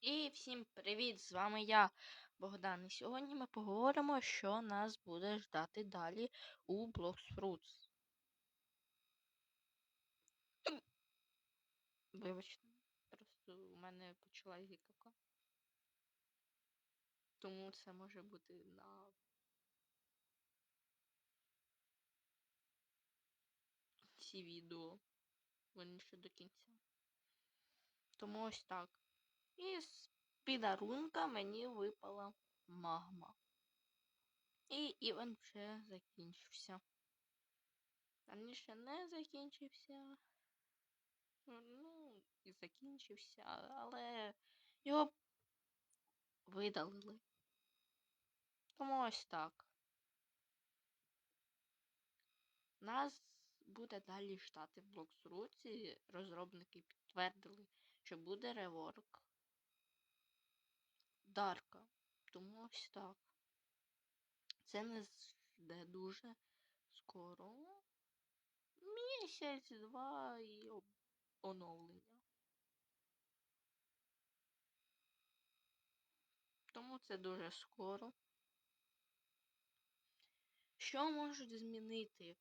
І всім привіт! З вами я, Богдан. І сьогодні ми поговоримо, що нас буде ждати далі у Fruits. Вибачте, просто у мене почалась гікавка. Тому це може бути на всі відео. Верніше до кінця. Тому ось так. І з підарунка мені випала магма. І івент вже закінчився. Раніше не закінчився. Ну, і закінчився, але його видалили. Тому ось так. Нас буде далі ждати в Блоксруці. Розробники підтвердили, що буде реворк Дарка. Тому ось так. Це не жде дуже скоро. Місяць, два і оновлення. Тому це дуже скоро. Що можуть змінити?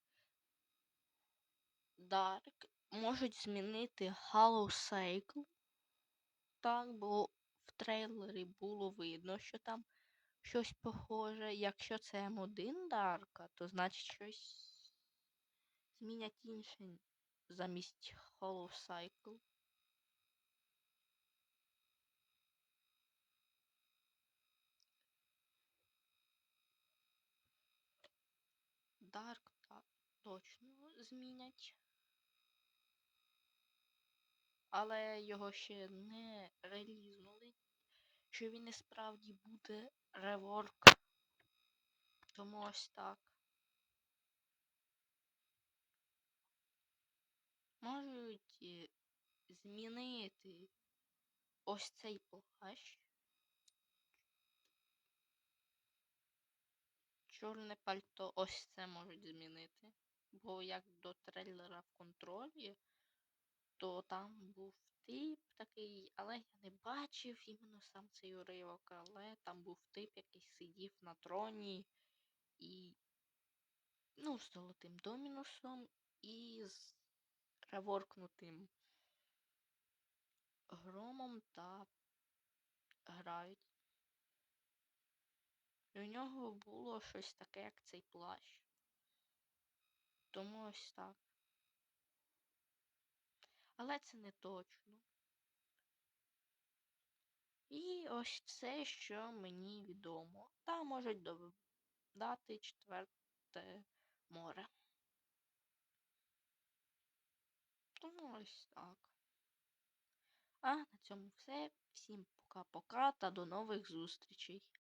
Dark можуть змінити Hollow Cycle. Так, бо трейлері було видно, що там щось похоже. Якщо це М1 Дарка, то значить щось змінять інше замість Hollow Cycle. Дарк так, точно змінять. Але його ще не релізнули. Що він і справді буде реворк. Тому ось так. Можуть е, змінити ось цей плащ. Чорне пальто ось це можуть змінити. Бо як до трейлера в контролі, то там був тип такий, але я не бачив іменно сам цей уривок, але там був тип, який сидів на троні і. Ну, з золотим домінусом і з реворкнутим громом та грають. І у нього було щось таке, як цей плащ. Тому ось так. Але це не точно. І ось все, що мені відомо. Та можуть додати четверте море. Тому ось так. А на цьому все. Всім пока-пока та до нових зустрічей.